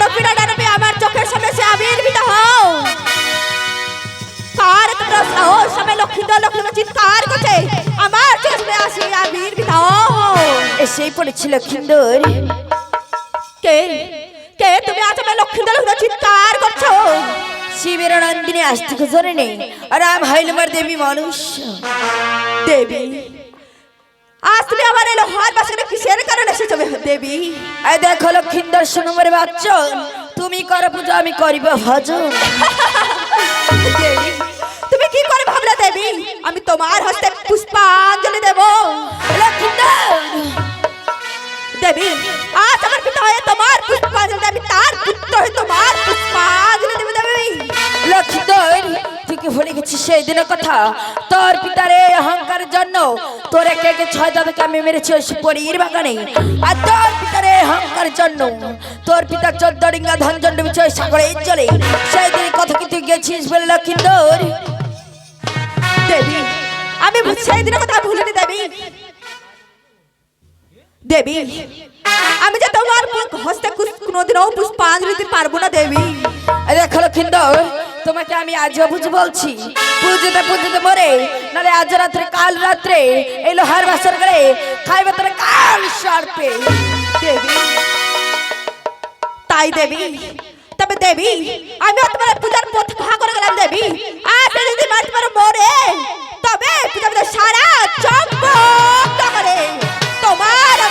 দানবী না দানবী আমার চোখের সামনে সে আবির্ভূত হও। কার তোমরা সাহস আমি লক্ষ্মীন্দর লক্ষ্মীন্দর চিৎকার করছে, আমার চোখের সামনে আসি, আবির্ভূত হও। এসেই পড়েছিল খিন্দর কে কে তুমি আজ আমার লক্ষ্মীন্দর লক্ষ্মীন্দর চিৎকার করছ? শিবের নন্দিনী আস্তিক জনে নেই রাম হাইলমার দেবী মানুষ দেবী আজ তুমি আমার এলো হওয়ার পাশে কিসের কারণে এসেছ দেবী? এই দেখো লক্ষিন্দর সোনমরে বাচ্চন তুমি করো পুজো, আমি করিব ভজন। তুমি কি করে ভাবলে দেবী? আমি তোমার হস্তে পুষ্পাঞ্জলি দেব। লক্ষিন্দর! দেবী, আজ আমার পিতা হয়ে তোমার সেই দিনের কথা। তোর পিতার এই অহংকারের জন্য তোর একে একে ছয় দাদাকে আমি মেরেছি ওই পরীর বাগানে। আর তোর পিতার এই অহংকারের জন্য তোর পিতা চোদ্দ ডিঙ্গা ধন জন্ড বিচয় সাগরে চলে সেই দিনের কথা কি তুই গেছিস বলে লক্ষিন্দর? দেবী, আমি সেই দিনের কথা ভুলিনি দেবী। দেবী আমি যে তোমার হস্তে কোনোদিনও পুষ্পাঞ্জলি দিতে পারব না দেবী। দেখো লক্ষিন্দর তোমাকে আমি আজও বুঝ বলছি। পুজোতে পুজোতে মরে নালে আজ রাত্রে কাল রাত্রে এই লোহার বাসর গড়ে খাইবে তোর কাল সারপে। দেবী। তাই দেবী তবে দেবী আমি তোমার পূজার পথ ভা করে গেলাম দেবী। আর যদি মা তোমার মরে তবে পূজা সারা চম্পক করে।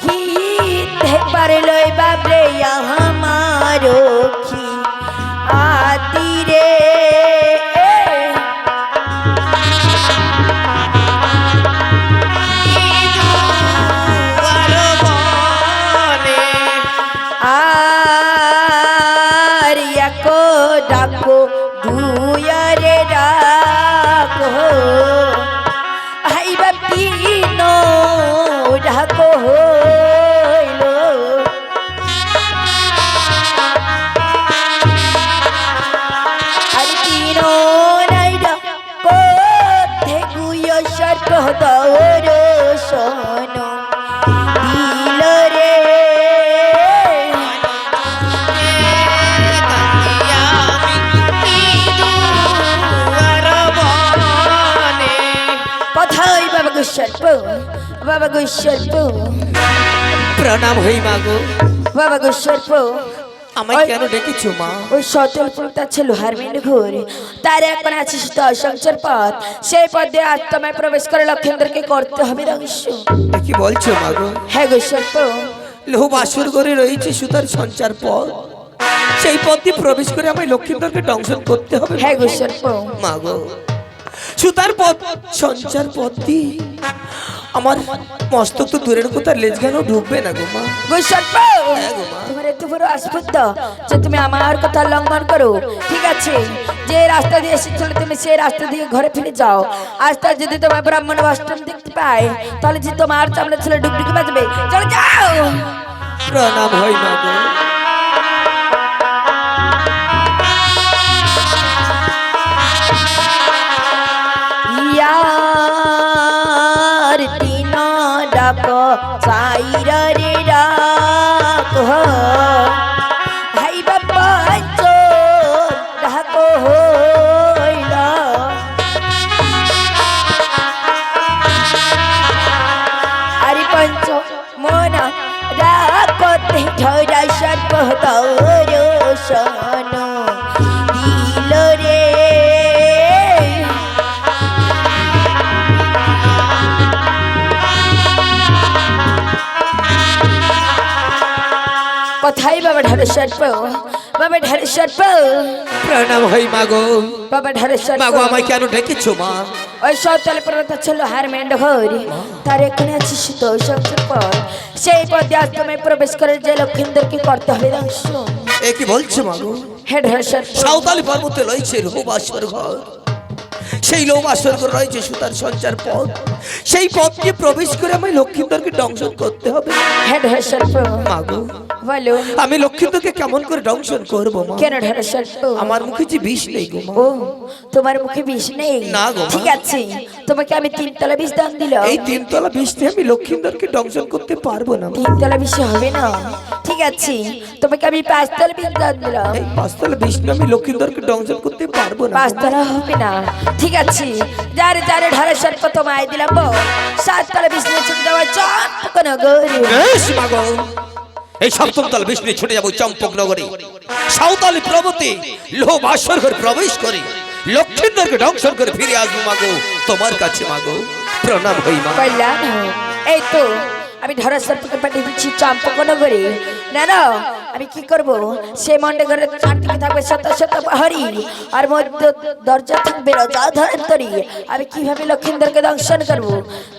খিতে পারলই বাবরে আমারো বাবা গো সর্প প্রণাম হই মাগো বাবা গো সর্প আমায় কেন ডেকেছো মা? ওই সতল ফুলটা ছিল হারমিন ঘোর। তার এখন আছে অসংসার পথ। সেই পথ দিয়ে প্রবেশ করে লক্ষেন্দ্রকে করতে হবে এ কি বলছো মাগো হ্যাঁ গো সর্প লোহ বাসুর করে রয়েছে সুতার সঞ্চার পথ। সেই পথ দিয়ে প্রবেশ করে আমায় লক্ষ্মীন্দরকে দংশন করতে হবে হ্যাঁ গো সর্প মাগো সুতার পথ সঞ্চার পথ দিয়ে আমার মস্তক তো দূরের কথা লেজ কেন ঢুকবে না গো মা? গো হ্যাঁ তোমার এত বড় আস্পর্ধ যে তুমি আমার কথা লঙ্ঘন করো। ঠিক আছে যে রাস্তা দিয়ে এসেছিল তুমি সেই রাস্তা দিয়ে ঘরে ফিরে যাও। আস্তে যদি তোমার ব্রাহ্মণ অষ্টম দেখতে পায় তাহলে যে তোমার চামড়া ছেলে ডুবডুকি বাজবে চলে যাও! প্রণাম হই মাগো দর্শন দিল রে। কথাই বাবা ঢারেশ্বর পাও বাবা ঢারেশ্বর প্রণাম হই মাগো বাবা ঢারেশ্বর মাগো আমায় কেন ডেকেছো মা? ওই সৌতলে পর্বত ছিল হারমেন্ড হরি। তার এখানে আছিস তো শক্তির পর সেই পদে আজ তুমি প্রবেশ করে যে লক্ষিন্দর কি করতে হবে এ কি বলছো মাগো হেড হর্ষর সাঁওতালি পর্বতে রয়েছে রূপাশ্বর ঘর। সেই লোবাসর ঘর রয়েছে সুতার সঞ্চার পথ। সেই পথ দিয়ে প্রবেশ করে আমায় লক্ষ্মীন্দরকে দংশন করতে হবে। মাগো বলো। আমি লক্ষ্মীন্দরকে কেমন করে দংশন করব মা? কেন আমার মুখে যে বিষ নেই গো ও তোমার মুখে বিষ নেই? না গো, ঠিক আছে তোমাকে আমি তিনতলা বিষ দান দিলাম। এই তিনতলা বিষ দিয়ে আমি লক্ষ্মীন্দরকে দংশন করতে পারব না তিনতলা বিষ হবে না? ঠিক আছে তোমাকে আমি পাঁচতলা বিষ দান দিলাম। এই পাঁচতলা বিষ আমি লক্ষ্মীন্দরকে দংশন করতে পারব না পাঁচতলা হবে না। ঠিক আছে। যারে যারে ঢারেশ্বর কত মায় দিলাম বল সাততলা বিষ নিয়ে ছুটে যাওয়া চাপ কোনো গৌরী বেশ মাগো এই সপ্তম তল বিষ্ণু ছুটে যাব চম্পক নগরে। সাঁওতালি পর্বতে লোহ বাসর ঘর প্রবেশ করে। লক্ষ্মীন্দরকে দংশন করে ফিরে আসব মাগো তোমার কাছে মাগো প্রণাম হই মা। এই তো আমি ধরাসরপুকে পাঠিয়ে দিচ্ছি চম্পকনগরে না না আমি কি করব? সে মন্ডে ঘরে চারদিকে থাকবে শত শত পাহাড়ি আর মধ্যে দরজা থাকবে রজা ধরন্তরী। আমি কীভাবে লক্ষিন্দরকে দংশন করব?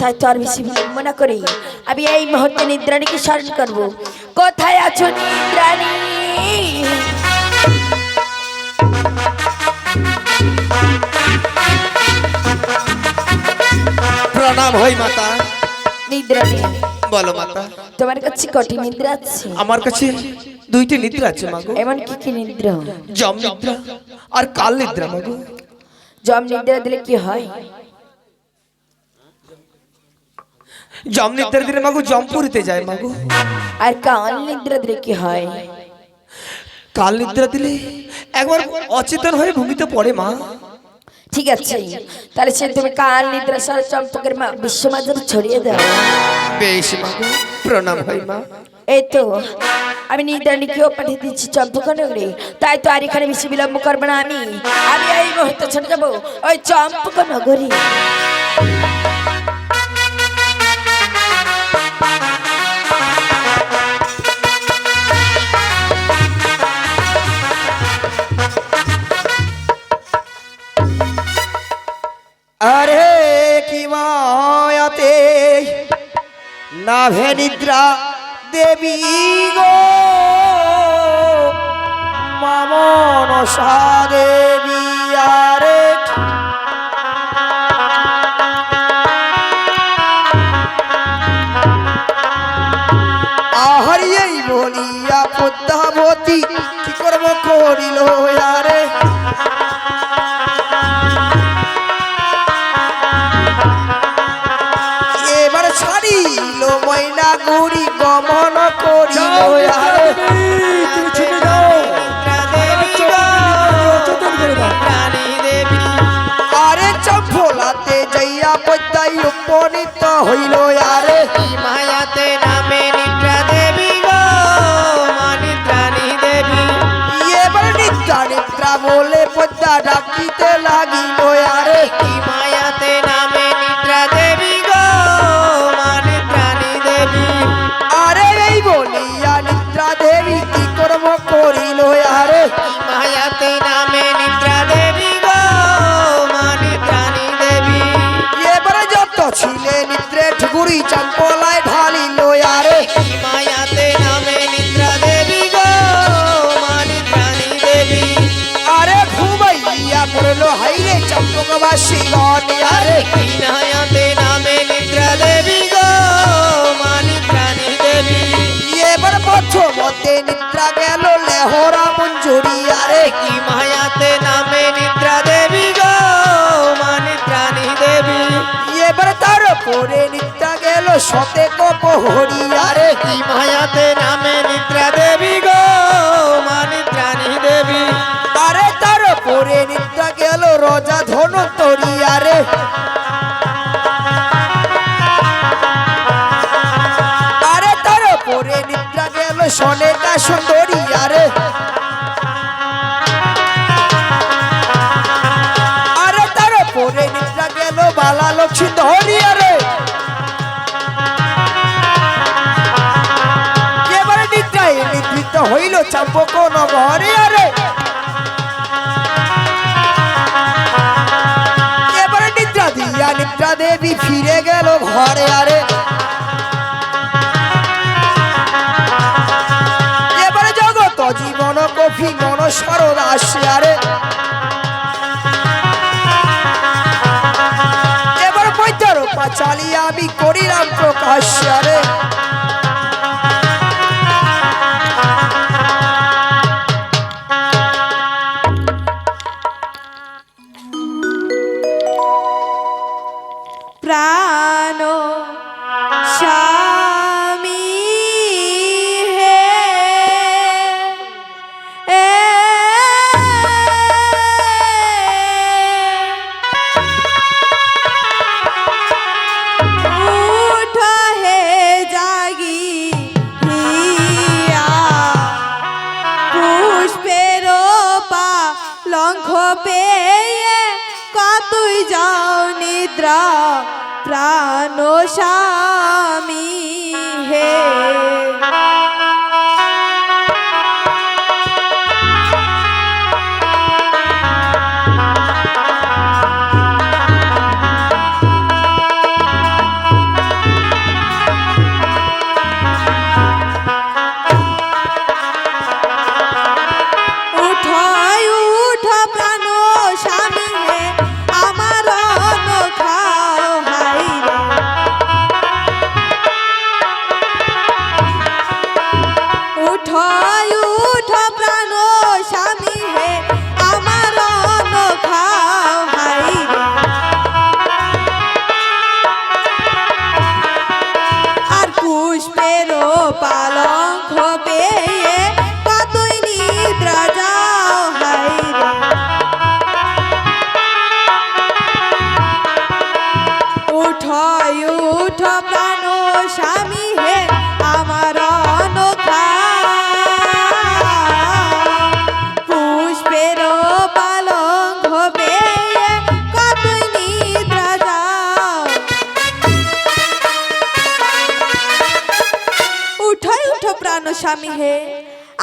তাই তো আর বেশি বিলম্ব না করি। আমি এই মুহূর্তে নিদ্রাণীকে স্মরণ করব। কোথায় আছো নিদ্রাণী? প্রণাম হই মাতা। নিদ্রাণী। বলো মাতা। তোমার কাছে কটি নিদ্রা আছে? আমার কাছে দুইটি নিদ্রা আছে মাগো এমন কি কি নিদ্রা? জম নিদ্রা আর কাল নিদ্রা মাগো জম নিদ্রা দিলে কি হয়? জম নিদ্রা দিলে মাগো জমপুরিতে যায় মাগো আর কাল নিদ্রা দিলে কি হয়? কাল নিদ্রা দিলে একবার অচেতন হয়ে ভূমিতে পড়ে মা। ঠিক আছে? তাহলে সে তুমি কাল নিদ্রা সর চম্পকের মা বিশ্বমাজারে ছড়িয়ে দাও বেশ মা প্রণাম হই মা। এই তো আমি নিদ্রা নিদ্রাণীকেও পাঠিয়ে দিচ্ছি চম্পকনগরে। তাই তো আর এখানে বেশি বিলম্ব করব না আমি। আমি এই মুহূর্তে ছড়ে যাব ওই চম্পকনগরে। আরে কি মায়াতে নাভে নিদ্রা দেবী গো। মামন দেবী, আরে আহারিয়েই বলিয়া পদ্মাবতী কি করব করিল আরে চম্পলাতে যাইয়া পদ্মাই উপনীত হইল পড়ল হাইরে চম্পকবাসী গণে। আরে কি মায়াতে নামে নিদ্রা দেবী গো মা নিদ্রাণী দেবী। এবার প্রথমতে নিদ্রা গেল লেহরা মঞ্জুরি। আরে কি মায়াতে নামে নিদ্রা দেবী গো মা নিদ্রাণী দেবী। এবার তার পরে নিদ্রা গেল সতে কপহরি আরে কি মায়াতে নামে নিদ্রা দেবী গো রজা ধনতরি আরে। আরে তার পরে নিদ্রা গেল সনেটা সুন্দরী, আরে। আরে তার পরে নিদ্রা গেল, বালা লক্ষ্মী ধরি আরে। এবারে নিদ্রায় নিদ্রিত হইল চাম্পক নগরে, আরে। ঘরে, আরে। এবারে জগত জীবন কফি মন সরল আসি, আরে। এবার বৈদ্যর চালিয়ে আমি করিলাম প্রকাশ আরে।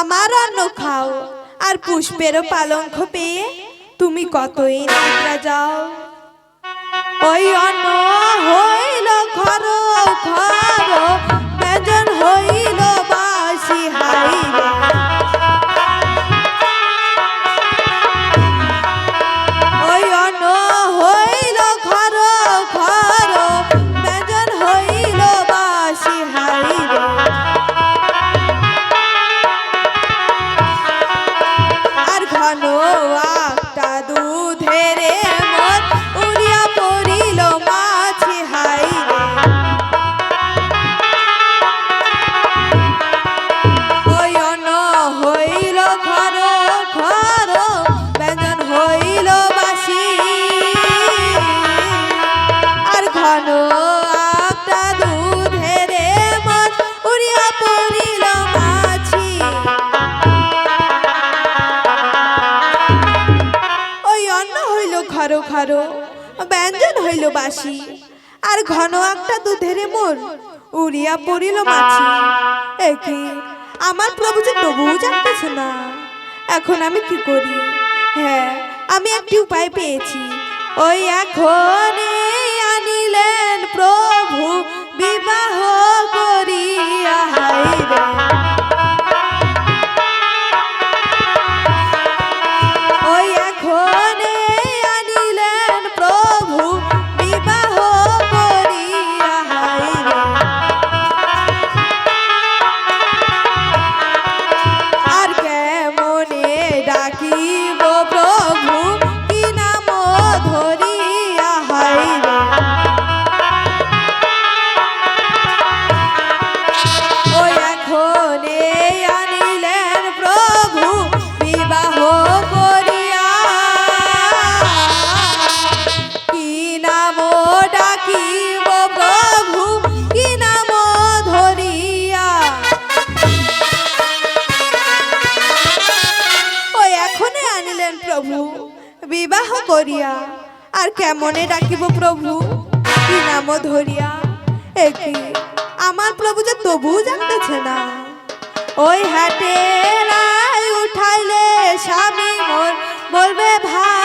আমার অন্ন খাও, আর পুষ্পেরও পালঙ্ক পেয়ে তুমি কতই নিদ্রা যাও। ওই অন্ন হইল ঘর ঘর হইল বাসি হাই ঘর ব্যঞ্জন হইল বাসি আর ঘন একটা দুধের মন উড়িয়া পড়িল মাছি। একে আমার প্রভু যে তবুও জানতেছে না। এখন আমি কি করি? হ্যাঁ আমি একটি উপায় পেয়েছি। ওই এখন আনিলেন প্রভু, বিবাহ করিয়া হাই রে আর রাখিব প্রভু, কি নাম ধরিয়া? একই আমার প্রভু যে তবু জানতেছে না। ওই হাটে রায় উঠাইলে স্বামী মোর বলবে ভাত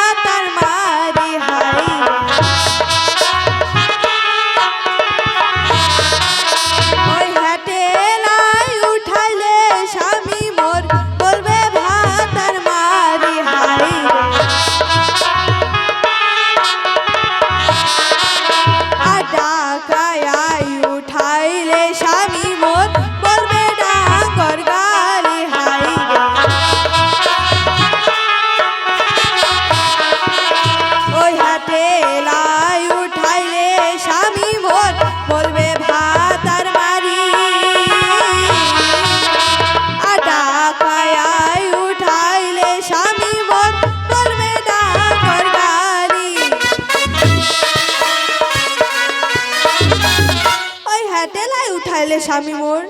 উঠাইলে স্বামী মোর?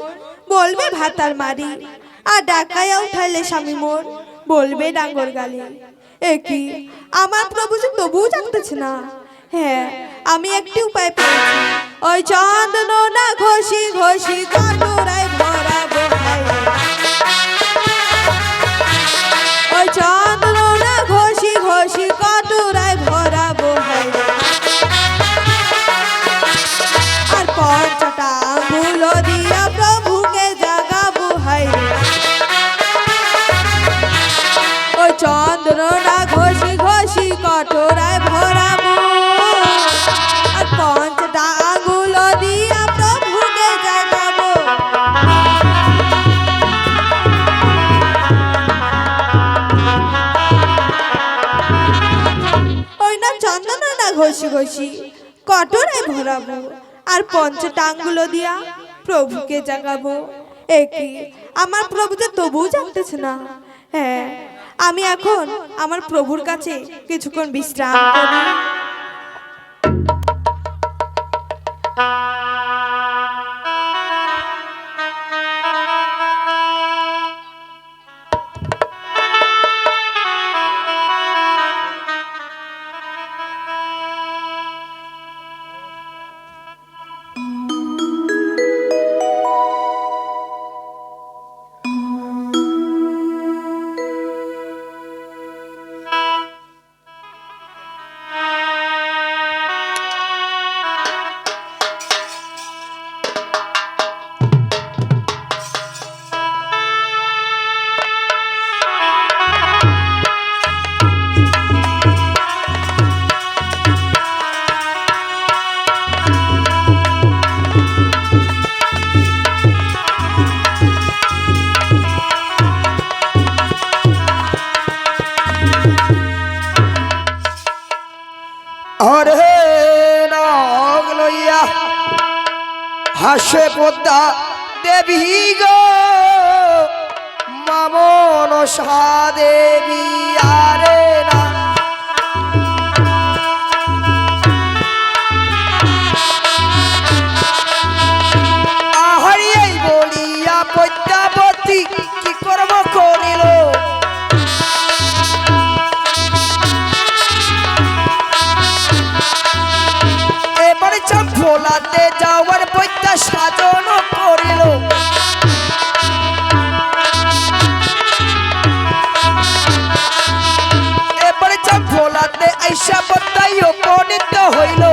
বলবে ভাতার মারি আর ডাকাইয়া উঠাইলে স্বামী মোর? বলবে ডাঙ্গর গালি। এ কি? আমার প্রভু যে তবুও জানতেছে না। হ্যাঁ আমি একটি উপায় পেয়েছি। ওই চন্দন না ঘষি ঘষি কাটোরায় ভরা বোহাই কটরে ভরাবো আর পঞ্চটাঙ্গুলো দিয়া প্রভুকে জাগাবো। একই আমার প্রভু যে তবুও জানতেছে না। হ্যাঁ আমি এখন আমার প্রভুর কাছে কিছুক্ষণ বিশ্রাম করি। হাসে পদ্মা দেবী গো, মামন দেবী আরে না। আহারি বলিয়া পদ্মাবতী কি কর্ম করিল? এবারে চাপোলাতে যাওয়ার রাজা সাজন করিল এবারে যা ভোলাতে আইসা বদাইও গণিত হইল।